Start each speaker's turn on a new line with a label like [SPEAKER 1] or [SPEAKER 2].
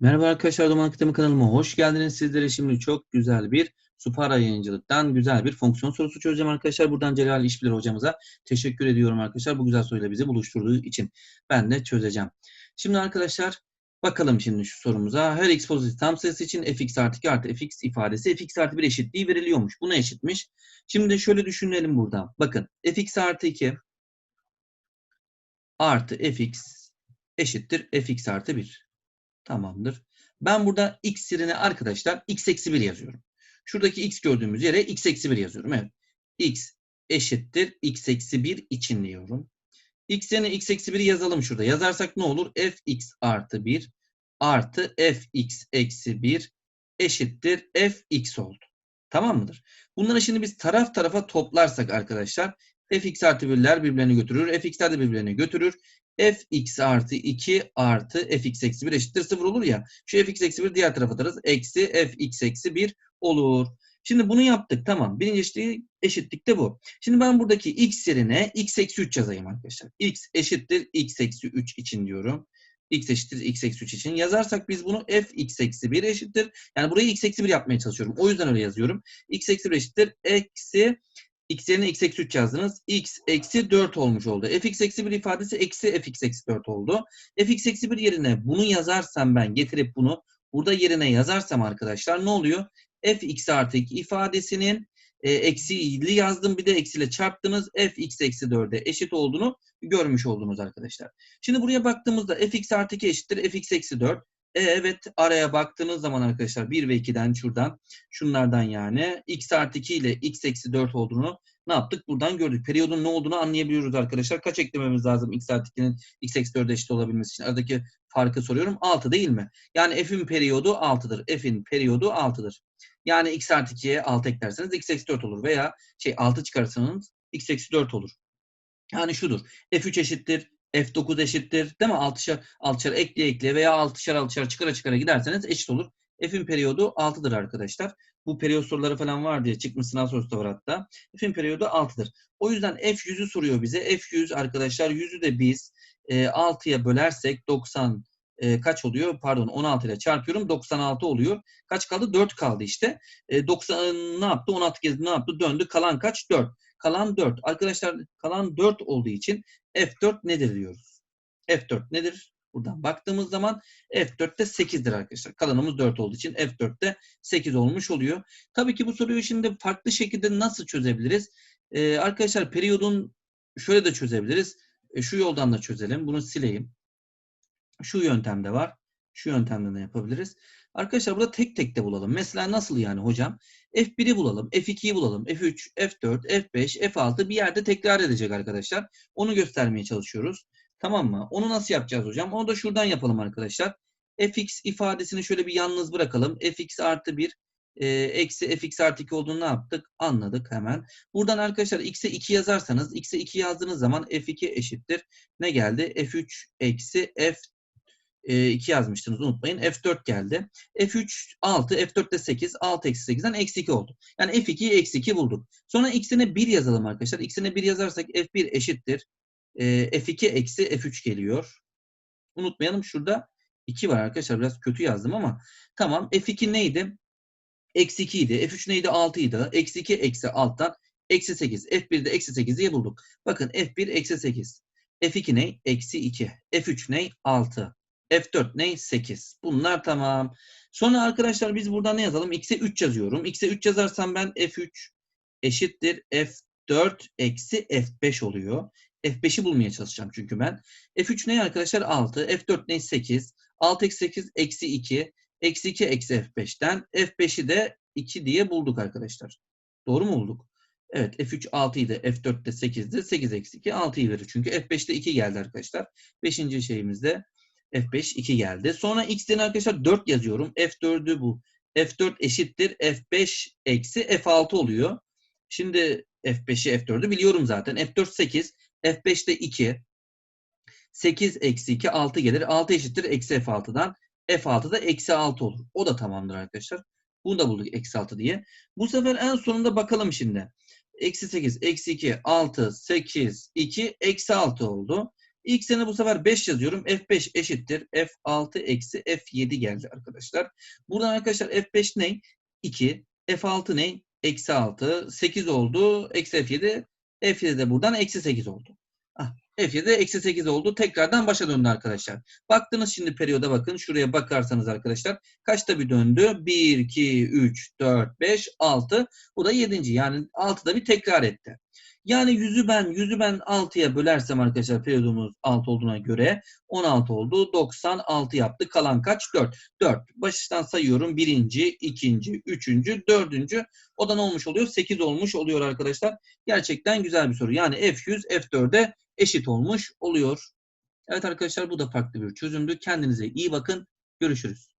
[SPEAKER 1] Merhaba arkadaşlar, Duman Akademi kanalıma hoş geldiniz. Sizlere şimdi çok güzel bir Supara yayıncılıktan güzel bir fonksiyon sorusu çözeceğim arkadaşlar. Buradan Celal İşbilir hocamıza teşekkür ediyorum arkadaşlar. Bu güzel soruyla bizi buluşturduğu için ben de çözeceğim. Şimdi arkadaşlar bakalım şimdi şu sorumuza. Her x pozitif tam sayısı için fx artı 2 artı fx ifadesi fx artı 1 eşitliği veriliyormuş. Buna eşitmiş. Şimdi şöyle düşünelim burada. Bakın fx artı 2 artı fx eşittir fx artı 1. Tamamdır. Ben burada x yerine arkadaşlar x eksi 1 yazıyorum. Şuradaki x gördüğümüz yere x eksi 1 yazıyorum. Evet. x eşittir x eksi 1 için diyorum. x yerine x eksi 1'i yazalım şurada. Yazarsak ne olur? fx artı 1 artı fx eksi 1 eşittir fx oldu. Tamam mıdır? Bunları şimdi biz taraf tarafa toplarsak arkadaşlar fx artı 1'ler birbirlerini götürür. fx'ler de birbirlerini götürür fx artı 2 artı fx eksi 1 eşittir 0 olur ya. Şu fx eksi 1 diğer tarafa atarız. Eksi fx eksi 1 olur. Şimdi bunu yaptık. Tamam. Birinci eşitlik de bu. Şimdi ben buradaki x yerine x eksi 3 yazayım arkadaşlar. x eşittir x eksi 3 için diyorum. x eşittir x eksi 3 için. Yazarsak biz bunu fx eksi 1 eşittir. Yani burayı x eksi 1 yapmaya çalışıyorum. O yüzden öyle yazıyorum. x eksi 1 eşittir. Eksi x yerine x eksi 3 yazdınız. x eksi 4 olmuş oldu. fx eksi 1 ifadesi eksi fx eksi 4 oldu. fx eksi 1 yerine bunu yazarsam ben getirip bunu burada yerine yazarsam arkadaşlar ne oluyor? fx artı 2 ifadesinin e, eksiği yazdım bir de eksiyle çarptınız. fx eksi 4'e eşit olduğunu görmüş oldunuz arkadaşlar. Şimdi buraya baktığımızda fx artı 2 eşittir fx eksi 4. E, evet araya baktığınız zaman arkadaşlar 1 ve 2'den şuradan şunlardan yani x artı 2 ile x eksi 4 olduğunu ne yaptık? Buradan gördük. Periyodun ne olduğunu anlayabiliyoruz arkadaşlar. Kaç eklememiz lazım x artı 2'nin x eksi 4'e eşit olabilmesi için? Aradaki farkı soruyorum. 6 değil mi? Yani f'in periyodu 6'dır. f'in periyodu 6'dır. Yani x artı 2'ye 6 eklerseniz x eksi 4 olur. Veya şey 6 çıkarsanız x eksi 4 olur. Yani şudur. f3 eşittir F9 eşittir. Değil mi? Altışar, altışar ekleye ekleye veya altışar altışar çıkara çıkara giderseniz eşit olur. F'in periyodu 6'dır arkadaşlar. Bu periyot soruları falan var diye çıkmış sınav sorusu da var hatta. F'in periyodu 6'dır. O yüzden F100'ü soruyor bize. F100 arkadaşlar 100'ü de biz e, 6'ya bölersek 90 e, kaç oluyor? Pardon 16 ile çarpıyorum. 96 oluyor. Kaç kaldı? 4 kaldı işte. E, 90 ne yaptı? 16 kez ne yaptı? Döndü. Kalan kaç? 4. Kalan 4. Arkadaşlar kalan 4 olduğu için F4 nedir diyoruz. F4 nedir? Buradan baktığımız zaman F4'te 8'dir arkadaşlar. Kalanımız 4 olduğu için F4'te 8 olmuş oluyor. Tabii ki bu soruyu şimdi farklı şekilde nasıl çözebiliriz? Ee, arkadaşlar periyodun şöyle de çözebiliriz. E, şu yoldan da çözelim. Bunu sileyim. Şu yöntemde var. Şu yöntemde ne yapabiliriz? Arkadaşlar burada tek tek de bulalım. Mesela nasıl yani hocam? F1'i bulalım, F2'yi bulalım, F3, F4, F5, F6 bir yerde tekrar edecek arkadaşlar. Onu göstermeye çalışıyoruz. Tamam mı? Onu nasıl yapacağız hocam? Onu da şuradan yapalım arkadaşlar. fx ifadesini şöyle bir yalnız bırakalım. fx artı 1 e, eksi fx artı 2 olduğunu ne yaptık? Anladık hemen. Buradan arkadaşlar x'e 2 yazarsanız x'e 2 yazdığınız zaman f2 eşittir. Ne geldi? f3 eksi f 2 yazmıştınız unutmayın. F4 geldi. F3 6, F4 de 8. 6 eksi 8'den eksi 2 oldu. Yani F2'yi eksi 2 bulduk. Sonra x'ine 1 yazalım arkadaşlar. x'ine 1 yazarsak F1 eşittir. F2 eksi F3 geliyor. Unutmayalım şurada 2 var arkadaşlar. Biraz kötü yazdım ama tamam. F2 neydi? Eksi 2 idi. F3 neydi? 6 idi. Eksi 2 eksi alttan eksi 8. F1'de eksi 8 diye bulduk. Bakın F1 eksi 8. F2 ne? Eksi 2. F3 ne? 6. F4 ne? 8. Bunlar tamam. Sonra arkadaşlar biz burada ne yazalım? X'e 3 yazıyorum. X'e 3 yazarsam ben F3 eşittir F4 eksi F5 oluyor. F5'i bulmaya çalışacağım çünkü ben. F3 ne arkadaşlar? 6. F4 ne? 8. 6 eksi 8 eksi 2. Eksi 2 eksi F5'ten. F5'i de 2 diye bulduk arkadaşlar. Doğru mu bulduk? Evet F3 6 idi. F4 de 8'di. 8 eksi 2 6'yı verir. Çünkü F5'te 2 geldi arkadaşlar. Beşinci şeyimizde F5 2 geldi. Sonra x'den arkadaşlar 4 yazıyorum. F4'ü bu. F4 eşittir. F5 eksi F6 oluyor. Şimdi F5'i F4'ü biliyorum zaten. F4 8. F5'te 2. 8 eksi 2 6 gelir. 6 eşittir eksi F6'dan. F6'da eksi 6 olur. O da tamamdır arkadaşlar. Bunu da bulduk eksi 6 diye. Bu sefer en sonunda bakalım şimdi. Eksi 8, eksi 2, 6, 8, 2, eksi 6 oldu. X yerine bu sefer 5 yazıyorum. F5 eşittir. F6 eksi F7 geldi arkadaşlar. Buradan arkadaşlar F5 ne? 2. F6 ne? Eksi 6. 8 oldu. Eksi F7. F7 de buradan eksi 8 oldu. Ah, F7 eksi 8 oldu. Tekrardan başa döndü arkadaşlar. Baktınız şimdi periyoda bakın. Şuraya bakarsanız arkadaşlar. Kaçta bir döndü? 1, 2, 3, 4, 5, 6. Bu da 7. Yani 6'da bir tekrar etti. Yani yüzü ben yüzü ben 6'ya bölersem arkadaşlar periyodumuz 6 olduğuna göre 16 oldu. 96 yaptı. Kalan kaç? 4. 4. Baştan sayıyorum. Birinci, ikinci, üçüncü, dördüncü. O da ne olmuş oluyor? 8 olmuş oluyor arkadaşlar. Gerçekten güzel bir soru. Yani F100 F4'e eşit olmuş oluyor. Evet arkadaşlar bu da farklı bir çözümdü. Kendinize iyi bakın. Görüşürüz.